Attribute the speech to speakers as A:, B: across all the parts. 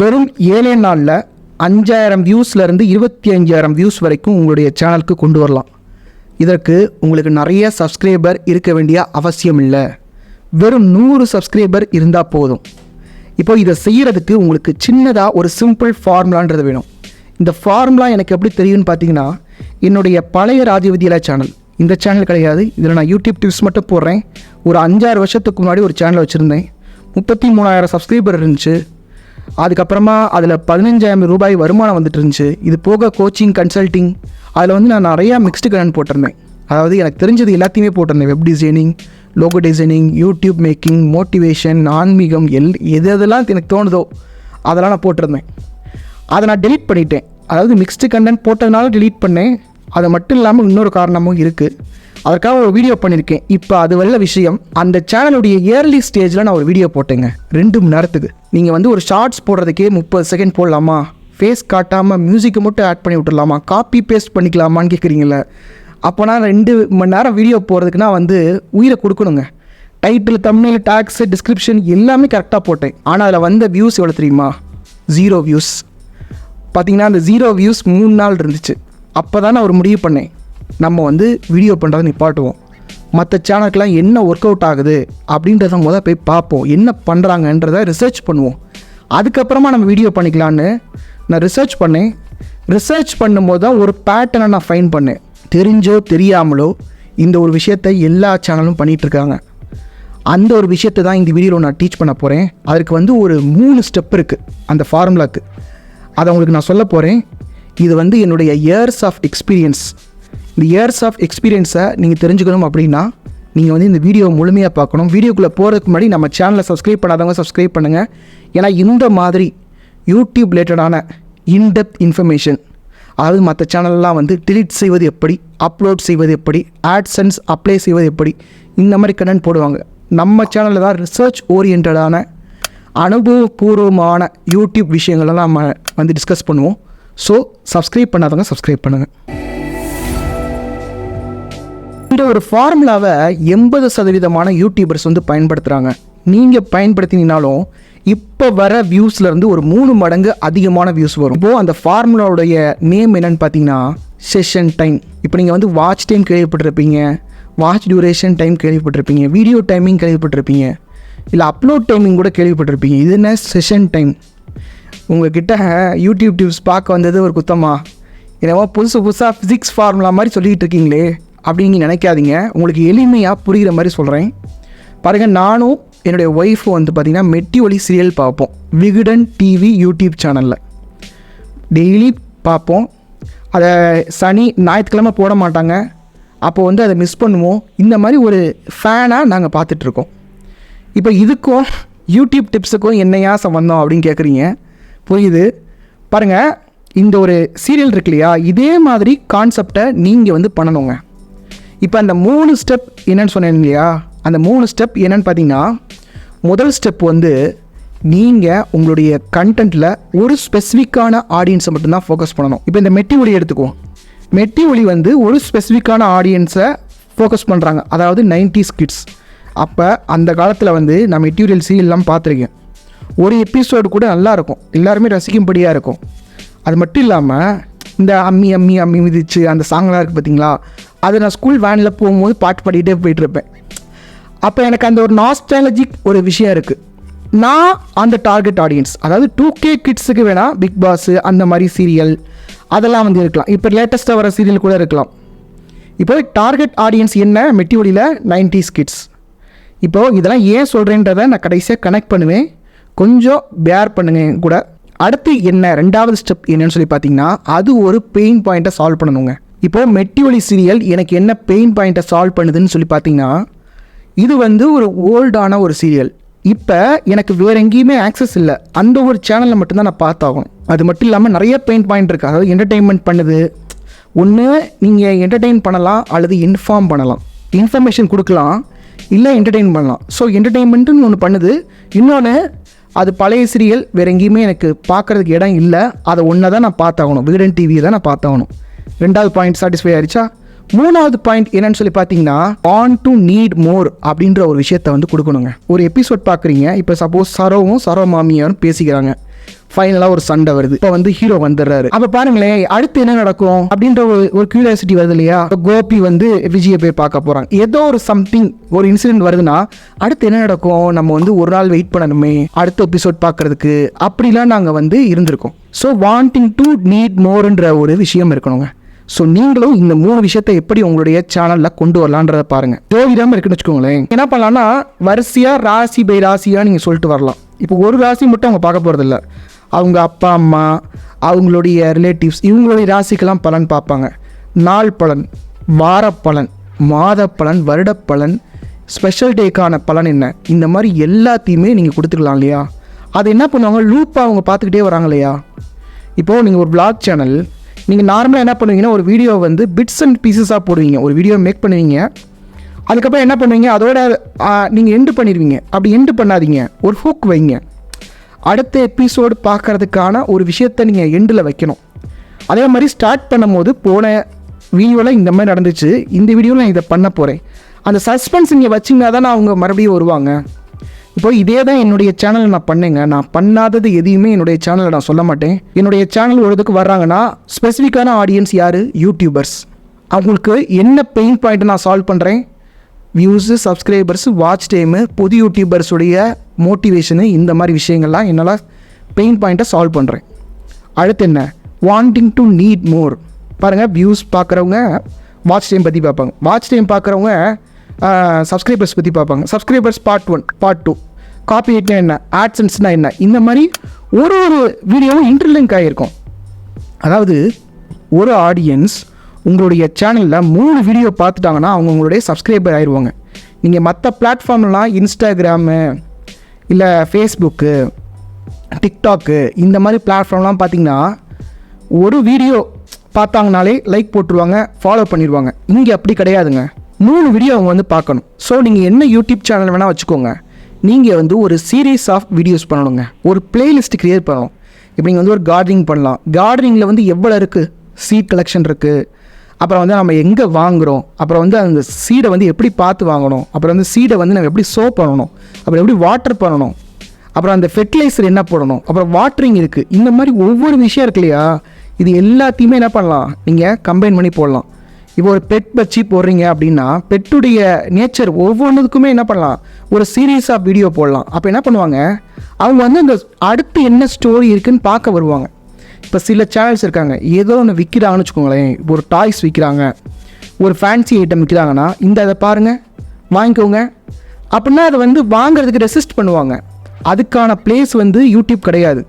A: வெறும் ஏழே நாளில் அஞ்சாயிரம் வியூஸ்லேருந்து இருபத்தி அஞ்சாயிரம் வியூஸ் வரைக்கும் உங்களுடைய சேனலுக்கு கொண்டு வரலாம். இதற்கு உங்களுக்கு நிறைய சப்ஸ்கிரைபர் இருக்க வேண்டிய அவசியம் இல்லை. வெறும் நூறு சப்ஸ்கிரைபர் இருந்தால் போதும். இப்போ இதை செய்கிறதுக்கு உங்களுக்கு சின்னதாக ஒரு சிம்பிள் ஃபார்முலான்றது வேணும். இந்த ஃபார்முலா எனக்கு எப்படி தெரியும்னு பார்த்தீங்கன்னா என்னுடைய பழைய ராஜவித்யாலயா சேனல் இந்த சேனல் கிடையாது. இதில் நான் யூடியூப் டிப்ஸ் மட்டும் போடுறேன். ஒரு அஞ்சாறு வருஷத்துக்கு முன்னாடி ஒரு சேனல் வச்சுருந்தேன். முப்பத்தி மூணாயிரம் சப்ஸ்கிரைபர் இருந்துச்சு. அதுக்கப்புறமா அதில் பதினஞ்சாயிரம் ரூபாய் வருமானம் வந்துட்டு இருந்துச்சு இது போக கோச்சிங் கன்சல்ட்டிங் அதில் வந்து நான் நிறையா மிக்ஸ்டு கரண்ட் போட்டிருந்தேன். அதாவது எனக்கு தெரிஞ்சது எல்லாத்தையுமே போட்டிருந்தேன் web designing logo designing YouTube making motivation ஆன்மீகம் எல் எது எதெல்லாம் எனக்கு தோணுதோ அதெல்லாம் நான் போட்டிருந்தேன். அதை நான் டெலீட் பண்ணிட்டேன். அதாவது மிக்ஸ்டு கண்டென்ட் போட்டதுனால டெலீட் பண்ணேன். அது மட்டும் இல்லாமல் இன்னொரு காரணமும் இருக்குது அதற்காக ஒரு வீடியோ பண்ணியிருக்கேன் இப்போ அது வல்ல விஷயம் அந்த சேனலுடைய இயர்லி ஸ்டேஜில் நான் ஒரு வீடியோ போட்டேங்க. ரெண்டு மணி நேரத்துக்கு. நீங்கள் வந்து ஒரு ஷார்ட்ஸ் போடுறதுக்கே முப்பது செகண்ட் போடலாமா? ஃபேஸ் காட்டாமல் மியூசிக்கை மட்டும் ஆட் பண்ணி விட்டுடலாமா? காப்பி பேஸ்ட் பண்ணிக்கலாமான்னு கேட்குறீங்களே அப்போனா ரெண்டு மணி நேரம் வீடியோ போகிறதுக்கு நான் வந்து உயிரை கொடுக்கணுங்க. டைட்டில் தமிழ் டேக்ஸ் டிஸ்கிரிப்ஷன் எல்லாமே கரெக்டாக போட்டேன். ஆனால் அதில் வந்த வியூஸ் எவ்வளோ தெரியுமா? ஜீரோ வியூஸ் பார்த்தீங்கன்னா அந்த ஜீரோ வியூஸ் மூணு நாள் இருந்துச்சு. அப்போ தான் நான் ஒரு முடிவு பண்ணேன். நம்ம வந்து வீடியோ பண்ணுறதை நிப்பாட்டுவோம். மற்ற சேனலுக்கெலாம் என்ன ஒர்க் அவுட் ஆகுது அப்படின்றத முதல் போய் பார்ப்போம். என்ன பண்ணுறாங்கன்றத ரிசர்ச் பண்ணுவோம். அதுக்கப்புறமா நம்ம வீடியோ பண்ணிக்கலான்னு நான் ரிசர்ச் பண்ணேன். ரிசர்ச் பண்ணும்போது தான் ஒரு பேட்டர்னை நான் ஃபைன் பண்ணேன். தெரிஞ்சோ தெரியாமலோ இந்த ஒரு விஷயத்தை எல்லா சேனலும் பண்ணிகிட்ருக்காங்க அந்த ஒரு விஷயத்தை தான் இந்த வீடியோவில் நான் டீச் பண்ண போகிறேன் அதுக்கு வந்து ஒரு மூணு ஸ்டெப் இருக்குது அந்த ஃபார்முலாக்கு அதை உங்களுக்கு நான் சொல்ல போகிறேன் இது வந்து என்னுடைய இயர்ஸ் ஆஃப் எக்ஸ்பீரியன்ஸ் இந்த இயர்ஸ் ஆஃப் எக்ஸ்பீரியன்ஸை நீங்கள் தெரிஞ்சுக்கணும் அப்படின்னா நீங்கள் வந்து இந்த வீடியோ முழுமையாக பார்க்கணும். வீடியோக்குள்ளே போகிறதுக்கு முன்னாடி நம்ம சேனலை சப்ஸ்கிரைப் பண்ணாதவங்க சப்ஸ்கிரைப் பண்ணுங்கள் ஏன்னா இந்த மாதிரி யூடியூப் ரிலேட்டடான இன்டெப்த் இன்ஃபர்மேஷன் அதாவது மற்ற சேனல்லாம் வந்து டிலீட் செய்வது எப்படி அப்லோட் செய்வது எப்படி ஆட்சன்ஸ் அப்ளை செய்வது எப்படி இந்த மாதிரி கண்டென்ட் போடுவாங்க. நம்ம சேனலில் தான் ரிசர்ச் ஓரியன்டான அனுபவபூர்வமான யூடியூப் விஷயங்களெல்லாம் நம்ம வந்து டிஸ்கஸ் பண்ணுவோம். ஸோ சப்ஸ்கிரைப் பண்ணாதவங்க சப்ஸ்கிரைப் பண்ணுங்கள் ஒரு ஃபார்முலாவை எண்பது சதவீதமான யூடியூபர்ஸ் வந்து பயன்படுத்துகிறாங்க நீங்கள் பயன்படுத்தினாலும் இப்போ வர வியூஸ்லேருந்து ஒரு மூணு மடங்கு அதிகமான வியூஸ் வரும். இப்போது அந்த ஃபார்முலாவுடைய நேம் என்னன்னு பார்த்தீங்கன்னா செஷன் டைம் இப்போ நீங்கள் வந்து வாட்ச் டைம் கேள்விப்பட்டிருப்பீங்க. வாட்ச் டியூரேஷன் டைம் கேள்விப்பட்டிருப்பீங்க. வீடியோ டைமிங் கேள்விப்பட்டிருப்பீங்க. இல்லை அப்லோட் டைமிங் கூட கேள்விப்பட்டிருப்பீங்க. இது என்ன செஷன் டைம் உங்ககிட்ட யூடியூப் டியூப்ஸ் பார்க்க வந்தது ஒரு குத்தமா? என்னவோ புதுசு புதுசாக ஃபிசிக்ஸ் ஃபார்முலா மாதிரி சொல்லிகிட்டு இருக்கீங்களே. அப்படின்னு நினைக்காதீங்க. உங்களுக்கு எளிமையாக புரிகிற மாதிரி சொல்கிறேன் பாருங்கள் நானும் என்னுடைய ஒய்ஃப் வந்து பார்த்திங்கன்னா மெட்டி ஒலி சீரியல் பார்ப்போம். விகடன் டிவி யூடியூப் சேனலில் டெய்லி பார்ப்போம். அதை சனி ஞாயிற்றுக்கிழமை போட மாட்டாங்க. அப்போ வந்து அதை மிஸ் பண்ணுவோம். இந்த மாதிரி ஒரு ஃபேனாக நாங்கள் பார்த்துட்ருக்கோம் இப்போ இதுக்கும் யூடியூப் டிப்ஸுக்கும் என்னையா சம்மந்தம் அப்படின்னு கேட்குறீங்க புரியுது? பாருங்கள் இந்த ஒரு சீரியல் இருக்கு இல்லையா? இதே மாதிரி கான்செப்டை நீங்கள் வந்து பண்ணணுங்க. இப்போ அந்த மூணு ஸ்டெப் என்னன்னு சொன்னேன் இல்லையா? அந்த மூணு ஸ்டெப் என்னன்னு பார்த்தீங்கன்னா முதல் ஸ்டெப் வந்து நீங்கள் உங்களுடைய கண்டென்ட்டில் ஒரு ஸ்பெசிஃபிக்கான ஆடியன்ஸை மட்டும்தான் ஃபோக்கஸ் பண்ணணும். இப்போ இந்த மெட்டி ஒளி எடுத்துக்குவோம். மெட்டி ஒளி வந்து ஒரு ஸ்பெசிஃபிக்கான ஆடியன்ஸை ஃபோக்கஸ் பண்ணுறாங்க அதாவது 90s கிட்ஸ் அப்போ அந்த காலத்தில் வந்து நான் மெட்டீரியல் சீரியல்லாம் பார்த்துருக்கேன். ஒரு எபிசோடு கூட நல்லாயிருக்கும் எல்லாருமே ரசிக்கும்படியாக இருக்கும். அது மட்டும் இல்லாமல் இந்த அம்மி அம்மி அம்மி மிதிச்சு அந்த சாங்லாம் இருக்குது பார்த்தீங்களா அதை நான் ஸ்கூல் வேனில் போகும்போது பாட்டு பாடிக்கிட்டே போயிட்டுருப்பேன். அப்போ எனக்கு அந்த ஒரு நாஸ்டாலஜிக் ஒரு விஷயம் இருக்குது நான் அந்த டார்கெட் ஆடியன்ஸ் அதாவது டூ கே கிட்ஸுக்கு வேணால் பிக் பாஸு அந்த மாதிரி சீரியல் அதெல்லாம் வந்து இருக்கலாம். இப்போ லேட்டஸ்ட்டாக வர சீரியல் கூட இருக்கலாம். இப்போ டார்கெட் ஆடியன்ஸ் என்ன? மெட்டிவடியில் நைன்டிஸ் கிட்ஸ் இப்போது இதெல்லாம் ஏன் சொல்கிறேன்றதை நான் கடைசியாக கனெக்ட் பண்ணுவேன். கொஞ்சம் பேர் பண்ணுங்க கூட. அடுத்து என்ன? ரெண்டாவது ஸ்டெப் என்னன்னு சொல்லி பார்த்தீங்கன்னா அது ஒரு பெயின் பாயிண்ட்டை சால்வ் பண்ணணுங்க. இப்போது மெட்டி சீரியல் எனக்கு என்ன பெயின் பாயிண்ட்டை சால்வ் பண்ணுதுன்னு சொல்லி பார்த்தீங்கன்னா இது வந்து ஒரு ஓல்டான ஒரு சீரியல். இப்போ எனக்கு வேறு எங்கேயுமே ஆக்சஸ் இல்லை. அந்த ஒரு சேனலில் மட்டும்தான் நான் பார்த்தாகணும். அது மட்டும் இல்லாமல் நிறைய பெயின் பாயிண்ட் இருக்குது அதாவது என்டர்டெயின்மெண்ட் பண்ணுது. ஒன்று நீங்கள் என்டர்டெயின் பண்ணலாம் அல்லது இன்ஃபார்ம் பண்ணலாம். இன்ஃபர்மேஷன் கொடுக்கலாம். இல்லை என்டர்டெயின் பண்ணலாம். ஸோ என்டர்டெயின்மெண்ட்டுன்னு ஒன்று பண்ணுது. இன்னொன்று அது பழைய சீரியல் வேறு எங்கேயுமே எனக்கு பார்க்குறதுக்கு இடம் இல்லை. அதை ஒன்றை தான் நான் பார்த்தாகணும். விகடன் டிவியை தான் நான் பார்த்தாகணும். ரெண்டாவது பாயிண்ட் சாட்டிஸ்ஃபை ஆயிடுச்சா மூணாவது பாயிண்ட் என்னன்னு சொல்லி பார்த்தீங்கன்னா ஆன் டு நீட் மோர் அப்படின்ற ஒரு விஷயத்த வந்து கொடுக்கணுங்க. ஒரு எபிசோட் பார்க்குறீங்க இப்போ சப்போஸ் சரோவும் சரவ மாமியாரும் பேசிக்கிறாங்க. ஃபைனலாக ஒரு சண்டை வருது. இப்போ வந்து ஹீரோ வந்துடுறாரு. அப்போ பாருங்களேன் அடுத்து என்ன நடக்கும் அப்படின்ற ஒரு ஒரு கியூரியாசிட்டி வருது இல்லையா? கோபி வந்து விஜயை போய் பார்க்க போகிறாங்க ஏதோ ஒரு சம்திங் ஒரு இன்சிடென்ட் வருதுன்னா அடுத்து என்ன நடக்கும்? நம்ம வந்து ஒரு நாள் வெயிட் பண்ணணுமே அடுத்த எபிசோட் பார்க்கறதுக்கு. அப்படிலாம் நாங்கள் வந்து இருந்திருக்கோம். ஸோ வாண்டிங் டு நீட் மோர்ன்ற ஒரு விஷயம் இருக்கணுங்க. ஸோ நீங்களும் இந்த மூணு விஷயத்தை எப்படி உங்களுடைய சேனலில் கொண்டு வரலான்றதை பாருங்கள் ஜோதிடம் இருக்குன்னு வச்சுக்கோங்களேன். என்ன பண்ணலாம்னா வரிசையாக ராசி பை ராசியாக நீங்கள் சொல்லிட்டு வரலாம். இப்போ ஒரு ராசி மட்டும் அவங்க பார்க்க போகிறதில்ல அவங்க அப்பா அம்மா அவங்களுடைய ரிலேட்டிவ்ஸ் இவங்களுடைய ராசிக்கெல்லாம் பலன் பார்ப்பாங்க. நாள் பலன் வார பலன் மாத பலன் வருட பலன் ஸ்பெஷல் டேக்கான பலன் என்ன? இந்த மாதிரி எல்லாத்தையுமே நீங்கள் கொடுத்துக்கலாம் இல்லையா? அதை என்ன பண்ணுவாங்க? லூப்பாக அவங்க பார்த்துக்கிட்டே வராங்க இல்லையா? இப்போது நீங்கள் ஒரு பிளாக் சேனல் நீங்கள் நார்மலாக என்ன பண்ணுவீங்கன்னா ஒரு வீடியோ வந்து பிட்ஸ் அண்ட் பீசஸாக போடுவீங்க. ஒரு வீடியோ மேக் பண்ணுவீங்க. அதுக்கப்புறம் என்ன பண்ணுவீங்க? அதோட நீங்கள் எண்டு பண்ணிடுவீங்க. அப்படி எண்டு பண்ணாதீங்க. ஒரு ஹூக் வைங்க. அடுத்த எபிசோடு பார்க்கறதுக்கான ஒரு விஷயத்தை நீங்கள் எண்டில் வைக்கணும். அதே மாதிரி ஸ்டார்ட் பண்ணும்போது போன வீடியோவில் இந்த மாதிரி நடந்துச்சு. இந்த வீடியோவில் நான் இதை பண்ண போகிறேன் அந்த சஸ்பென்ஸ் நீங்கள் வச்சிங்கன்னா தான் அவங்க மறுபடியும் வருவாங்க. இப்போ இதே தான் என்னுடைய சேனலில் நான் பண்ணேங்க. நான் பண்ணாதது எதையுமே என்னுடைய சேனலில் நான் சொல்ல மாட்டேன். என்னுடைய சேனல் ஒரு இதுக்கு வர்றாங்கன்னா ஸ்பெசிஃபிக்கான ஆடியன்ஸ் யார்? யூடியூபர்ஸ் அவங்களுக்கு என்ன பெயின் பாயிண்ட் நான் சால்வ் பண்ணுறேன் வியூஸு சப்ஸ்கிரைபர்ஸு வாட்ச் டைமு புது யூடியூபர்ஸுடைய மோட்டிவேஷனு இந்த மாதிரி விஷயங்கள்லாம் என்னால் பெயின் பாயிண்ட்டை சால்வ் பண்ணுறேன் அடுத்து என்ன? வாண்டிங் டு நீட் மோர் பாருங்கள் வியூஸ் பார்க்குறவங்க வாட்ச் டைம் பற்றி பார்ப்பாங்க. வாட்ச் டைம் பார்க்குறவங்க சப்ஸ்கிரைபர்ஸ் பற்றி பார்ப்பாங்க. Subscribers part one part two copy ஹிட்னா என்ன? ஆட்சன்ஸ்னால் என்ன? இந்த மாதிரி ஒரு ஒரு வீடியோவும் இன்டர்லிங்க் ஆகிருக்கும் அதாவது ஒரு ஆடியன்ஸ் உங்களுடைய சேனலில் மூணு வீடியோ பார்த்துட்டாங்கன்னா அவங்க உங்களுடைய சப்ஸ்கிரைபர் ஆயிடுவாங்க நீங்கள் மற்ற பிளாட்ஃபார்ம்லாம் இன்ஸ்டாகிராமு இல்லை ஃபேஸ்புக்கு டிக்டாக்கு இந்த மாதிரி பிளாட்ஃபார்ம்லாம் பார்த்தீங்கன்னா ஒரு வீடியோ பார்த்தாங்கனாலே லைக் போட்டுருவாங்க ஃபாலோ பண்ணிடுவாங்க இங்கே அப்படி கிடையாதுங்க. மூணு வீடியோ அவங்க வந்து பார்க்கணும். ஸோ நீங்கள் என்ன யூடியூப் சேனல் வேணால் வச்சுக்கோங்க. நீங்கள் வந்து ஒரு சீரீஸ் ஆஃப் வீடியோஸ் பண்ணணுங்க. ஒரு பிளேலிஸ்ட் க்ரியேட் பண்ணணும். இப்போ நீங்கள் வந்து ஒரு கார்டனிங் பண்ணலாம். கார்டனிங்கில் வந்து எவ்வளோ இருக்குது சீட் கலெக்ஷன் இருக்குது அப்புறம் வந்து நம்ம எங்கே வாங்குகிறோம் அப்புறம் வந்து அந்த சீடை வந்து எப்படி பார்த்து வாங்கணும்? அப்புறம் வந்து சீடை வந்து நம்ம எப்படி சோ பண்ணணும்? அப்புறம் எப்படி வாட்டர் பண்ணணும்? அப்புறம் அந்த ஃபெர்டிலைசர் என்ன போடணும்? அப்புறம் வாட்டரிங் இருக்குது இந்த மாதிரி ஒவ்வொரு விஷயம் இருக்கு இல்லையா? இது எல்லாத்தையுமே என்ன பண்ணலாம்? நீங்கள் கம்பைன் பண்ணி போடலாம். இப்போ ஒரு பெட் வச்சு போடுறீங்க அப்படின்னா பெட்டுடைய நேச்சர் ஒவ்வொன்றுக்குமே என்ன பண்ணலாம்? ஒரு சீரியஸாக ஆஃப் வீடியோ போடலாம். அப்போ என்ன பண்ணுவாங்க? அவங்க வந்து அந்த அடுத்து என்ன ஸ்டோரி இருக்குன்னு பார்க்க வருவாங்க. இப்போ சில சேனல்ஸ் இருக்காங்க. ஏதோ ஒன்று விற்கிறாங்கன்னு வச்சுக்கோங்களேன். ஒரு டாய்ஸ் விற்கிறாங்க ஒரு ஃபேன்சி ஐட்டம் விற்கிறாங்கன்னா இந்த அதை பாருங்கள் வாங்கிக்கோங்க. அப்படின்னா அதை வந்து வாங்குறதுக்கு ரெசிஸ்ட் பண்ணுவாங்க. அதுக்கான பிளேஸ் வந்து யூடியூப் கிடையாது.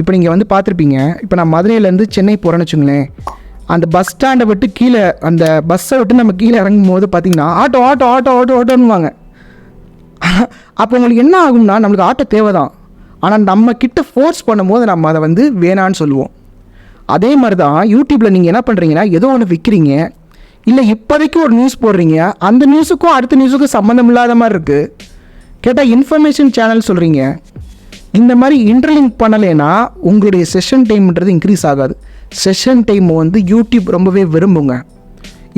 A: இப்போ நீங்கள் வந்து பார்த்துருப்பீங்க. இப்போ நான் மதுரையிலேருந்து சென்னை போகிறேன்னு வச்சுங்களேன் அந்த பஸ் ஸ்டாண்டை விட்டு கீழே அந்த பஸ்ஸை விட்டு நம்ம கீழே இறங்கும் போது பார்த்தீங்கன்னா ஆட்டோ ஆட்டோ ஆட்டோ ஆட்டோ ஆட்டோன்னுவாங்க. அப்போ உங்களுக்கு என்ன ஆகும்னா நம்மளுக்கு ஆட்டோ தேவை தான் ஆனால் நம்ம கிட்ட ஃபோர்ஸ் பண்ணும்போது நம்ம அதை வந்து வேணான்னு சொல்லுவோம். அதே மாதிரி தான் யூடியூப்பில் நீங்கள் என்ன பண்ணுறீங்கன்னா ஏதோ ஒன்று விற்கிறீங்க இல்லை இப்போதைக்கு ஒரு நியூஸ் போடுறீங்க. அந்த நியூஸுக்கும் அடுத்த நியூஸுக்கும் சம்மந்தம் இல்லாத மாதிரி இருக்குது கேட்டால் இன்ஃபர்மேஷன் சேனல் சொல்கிறீங்க இந்த மாதிரி இன்டர்லிங்க் பண்ணலைன்னா உங்களுடைய செஷன் டைம்ன்றது இன்க்ரீஸ் ஆகாது. செஷன் டைம் வந்து யூடியூப் ரொம்பவே விரும்புங்க.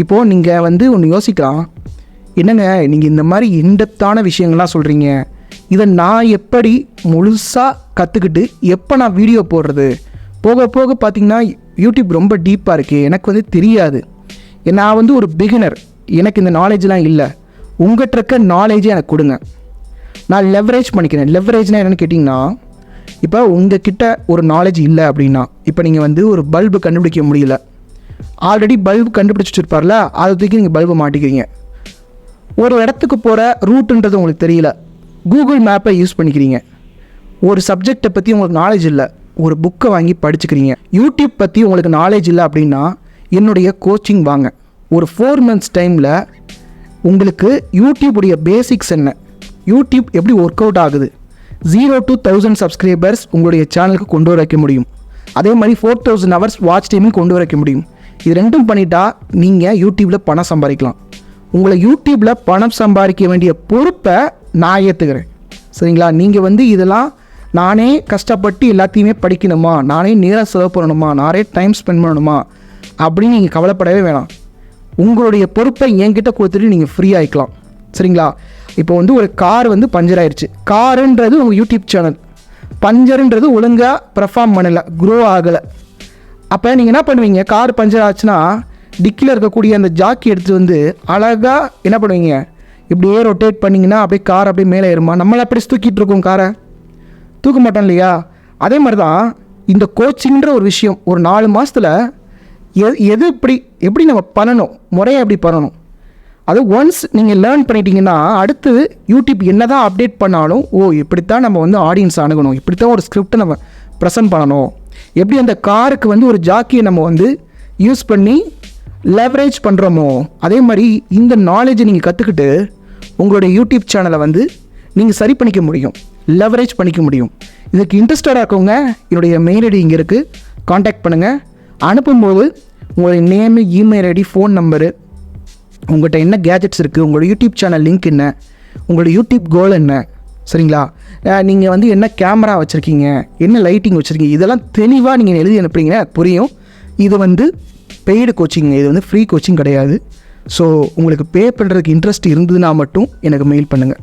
A: இப்போது நீங்கள் வந்து ஒன்று யோசிக்கலாம். என்னங்க நீங்கள் இந்த மாதிரி இன்டெப்த்தான விஷயங்கள்லாம் சொல்கிறீங்க இதை நான் எப்படி முழுசாக கற்றுக்கிட்டு எப்போ நான் வீடியோ போடுறது? போக போக பார்த்தீங்கன்னா யூடியூப் ரொம்ப டீப்பாக இருக்குது எனக்கு வந்து தெரியாது. நான் வந்து ஒரு பிகினர் எனக்கு இந்த நாலேஜ்லாம் இல்லை. உங்கள்கிட்ட இருக்க நாலேஜே எனக்கு கொடுங்க. நான் லெவரேஜ் பண்ணிக்கிறேன். லெவரேஜ்னால் என்னென்னு கேட்டிங்கன்னா இப்போ உங்ககிட்ட ஒரு நாலேஜ் இல்லை அப்படின்னா இப்போ நீங்கள் வந்து ஒரு பல்பு கண்டுபிடிக்க முடியல. ஆல்ரெடி பல்பு கண்டுபிடிச்சிருப்பார்ல அதை தூக்கி நீங்கள் பல்பை மாட்டிக்கிறீங்க. ஒரு இடத்துக்கு போகிற ரூட்டுன்றது உங்களுக்கு தெரியல. கூகுள் மேப்பை யூஸ் பண்ணிக்கிறீங்க. ஒரு சப்ஜெக்டை பற்றி உங்களுக்கு நாலேஜ் இல்லை. ஒரு புக்கை வாங்கி படிச்சுக்கிறீங்க. யூடியூப் பற்றி உங்களுக்கு நாலேஜ் இல்லை அப்படின்னா என்னுடைய கோச்சிங் வாங்க. ஒரு ஃபோர் மந்த்ஸ் டைமில் உங்களுக்கு யூடியூபுடைய பேசிக்ஸ் என்ன? யூடியூப் எப்படி ஒர்க் அவுட் ஆகுது? ஜீரோ டு தௌசண்ட் சப்ஸ்கிரைபர்ஸ் உங்களுடைய சேனலுக்கு கொண்டு வர வைக்க முடியும். அதே மாதிரி ஃபோர் தௌசண்ட் ஹவர்ஸ் வாட்ச் டைமையும் கொண்டு வர வைக்க முடியும். இது ரெண்டும் பண்ணிட்டா நீங்கள் யூடியூப்பில் பணம் சம்பாதிக்கலாம். உங்களை யூடியூப்பில் பணம் சம்பாதிக்க வேண்டிய பொறுப்பை நான் ஏற்றுக்கிறேன் சரிங்களா? நீங்கள் வந்து இதெல்லாம் நானே கஷ்டப்பட்டு எல்லாத்தையுமே படிக்கணுமா? நானே நேரம் செலவு பண்ணணுமா? நானே டைம் ஸ்பெண்ட் பண்ணணுமா? அப்படின்னு நீங்கள் கவலைப்படவே வேணாம். உங்களுடைய பொறுப்பை என்கிட்ட கொடுத்துட்டு நீங்கள் ஃப்ரீ ஆகிக்கலாம் சரிங்களா? இப்போ வந்து ஒரு கார் வந்து பஞ்சர் ஆயிடுச்சு காருன்றது உங்கள் யூடியூப் சேனல் பஞ்சருன்றது ஒழுங்காக பர்ஃபார்ம் பண்ணலை க்ரோ ஆகலை. அப்போ நீங்கள் என்ன பண்ணுவீங்க? கார் பஞ்சர் ஆச்சுன்னா டிக்கில் இருக்கக்கூடிய அந்த ஜாக்கி எடுத்துகிட்டு வந்து அழகாக என்ன பண்ணுவீங்க? இப்படியே ரொட்டேட் பண்ணிங்கன்னா அப்படியே கார் அப்படியே மேலே ஏறுமா? நம்மளை அப்படியே தூக்கிட்டு இருக்கோம் காரை தூக்க மாட்டோம் இல்லையா? அதே மாதிரி தான் இந்த கோச்சிங்கிற ஒரு விஷயம் ஒரு நாலு மாதத்தில் எது எது எப்படி எப்படி நம்ம பண்ணணும்? முறையாக எப்படி பண்ணணும்? அது ஒன்ஸ் நீங்கள் லேர்ன் பண்ணிட்டீங்கன்னா அடுத்து யூடியூப் என்ன தான் அப்டேட் பண்ணாலும் ஓ இப்படித்தான் நம்ம வந்து ஆடியன்ஸ் அணுகணும். இப்படித்தான் ஒரு ஸ்கிரிப்டை நம்ம ப்ரெசென்ட் பண்ணணும். எப்படி அந்த காருக்கு வந்து ஒரு ஜாக்கியை நம்ம வந்து யூஸ் பண்ணி லெவரேஜ் பண்ணுறோமோ அதே மாதிரி இந்த நாலேஜை நீங்கள் கற்றுக்கிட்டு உங்களுடைய யூடியூப் சேனலை வந்து நீங்கள் சரி பண்ணிக்க முடியும். லெவரேஜ் பண்ணிக்க முடியும். இதுக்கு இன்ட்ரெஸ்டடாக இருக்கவங்க என்னுடைய மெயில் ஐடி இங்கே இருக்குது காண்டாக்ட் பண்ணுங்கள் அனுப்பும்போது உங்களுடைய name email ID phone number உங்கள்கிட்ட என்ன கேஜெட்ஸ் இருக்குது உங்களோட யூடியூப் சேனல் லிங்க் என்ன? உங்களோட யூடியூப் கோல் என்ன? சரிங்களா? நீங்கள் வந்து என்ன கேமரா வச்சுருக்கீங்க? என்ன லைட்டிங் வச்சுருக்கீங்க? இதெல்லாம் தெளிவாக நீங்கள் எழுதி அனுப்புறீங்கன்னா புரியும். இது வந்து பெய்டு கோச்சிங் இது வந்து ஃப்ரீ கோச்சிங் கிடையாது. ஸோ உங்களுக்கு பே பண்ணுறதுக்கு இன்ட்ரெஸ்ட் இருந்ததுன்னா மட்டும் எனக்கு மெயில் பண்ணுங்கள்